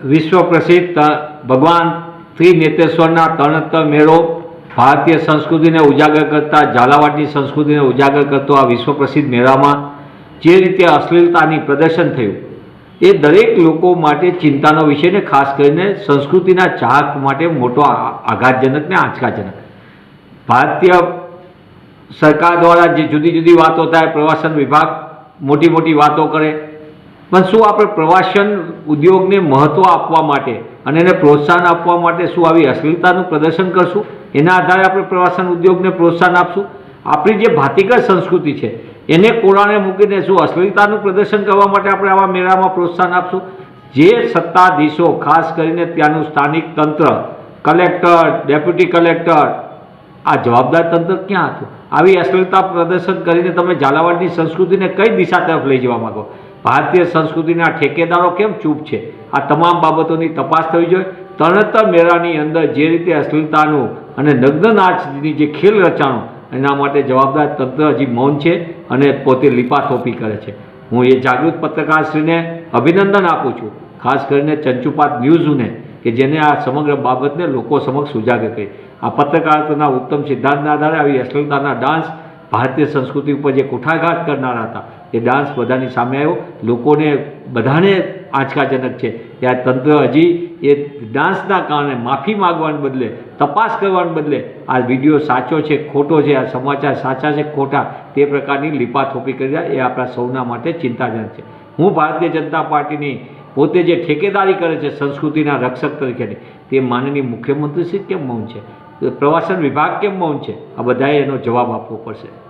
વિશ્વ પ્રસિદ્ધ ભગવાન ત્રિનેત્રેશ્વરના તણતર મેળો ભારતીય સંસ્કૃતિને ઉજાગર કરતા, ઝાલાવાડની સંસ્કૃતિને ઉજાગર કરતો આ વિશ્વ પ્રસિદ્ધ મેળામાં જે રીતે અશ્લીલતાની પ્રદર્શન થયું, એ દરેક લોકો માટે ચિંતાનો વિષય ને ખાસ કરીને સંસ્કૃતિના ચાહક માટે મોટો આઘાતજનક ને આંચકાજનક. ભારતીય સરકાર દ્વારા જે જુદી જુદી વાતો થાય, પ્રવાસન વિભાગ મોટી મોટી વાતો કરે પણ શું આપણે પ્રવાસન ઉદ્યોગને મહત્ત્વ આપવા માટે અને એને પ્રોત્સાહન આપવા માટે શું આવી અશ્લીલતાનું પ્રદર્શન કરશું? એના આધારે આપણે પ્રવાસન ઉદ્યોગને પ્રોત્સાહન આપશું. આપણી જે ભાતીગળ સંસ્કૃતિ છે, એને કોરાણે મૂકીને શું અશ્લીલતાનું પ્રદર્શન કરવા માટે આપણે આવા મેળામાં પ્રોત્સાહન આપશું? જે સત્તાધીશો, ખાસ કરીને ત્યાંનું સ્થાનિક તંત્ર, કલેક્ટર, ડેપ્યુટી કલેક્ટર, આ જવાબદાર તંત્ર ક્યાં હતું? આવી અશ્લીલતા પ્રદર્શન કરીને તમે ઝાલાવાડની સંસ્કૃતિને કઈ દિશા તરફ લઈ જવા માંગો? ભારતીય સંસ્કૃતિના ઠેકેદારો કેમ ચૂપ છે? આ તમામ બાબતોની તપાસ થવી જોઈએ. તરત મેળાની અંદર જે રીતે અશ્લીલતાનું અને નગ્ન નાચની જે ખેલ રચાણો, એના માટે જવાબદાર તંત્ર હજી મૌન છે અને પોતે લીપાથોપી કરે છે. હું એ જાગૃત પત્રકારશ્રીને અભિનંદન આપું છું, ખાસ કરીને ચંચુપાત ન્યૂઝને, કે જેને આ સમગ્ર બાબતને લોકો સમક્ષ ઉજાગર કરી. આ પત્રકારત્વના ઉત્તમ સિદ્ધાંતના આધારે આવી અશ્લીલતાના ડાન્સ ભારતીય સંસ્કૃતિ ઉપર જે કુઠાઘાત કરનારા હતા, એ ડાન્સ બધાની સામે આવ્યો. લોકોને બધાને આંચકાજનક છે કે આ તંત્ર હજી એ ડાન્સના કારણે માફી માગવાને બદલે, તપાસ કરવાને બદલે, આ વીડિયો સાચો છે, ખોટો છે, આ સમાચાર સાચા છે, ખોટા, તે પ્રકારની લીપાથોપી કરી રહ્યા, એ આપણા સૌના માટે ચિંતાજનક છે. હું ભારતીય જનતા પાર્ટીની પોતે જે ઠેકેદારી કરે છે સંસ્કૃતિના રક્ષક તરીકેની, તે માનનીય મુખ્યમંત્રી શ્રી કેમ મૌન છે? પ્રવાસન વિભાગ કેમ મૌન છે? આ બધાએ એનો જવાબ આપવો પડશે.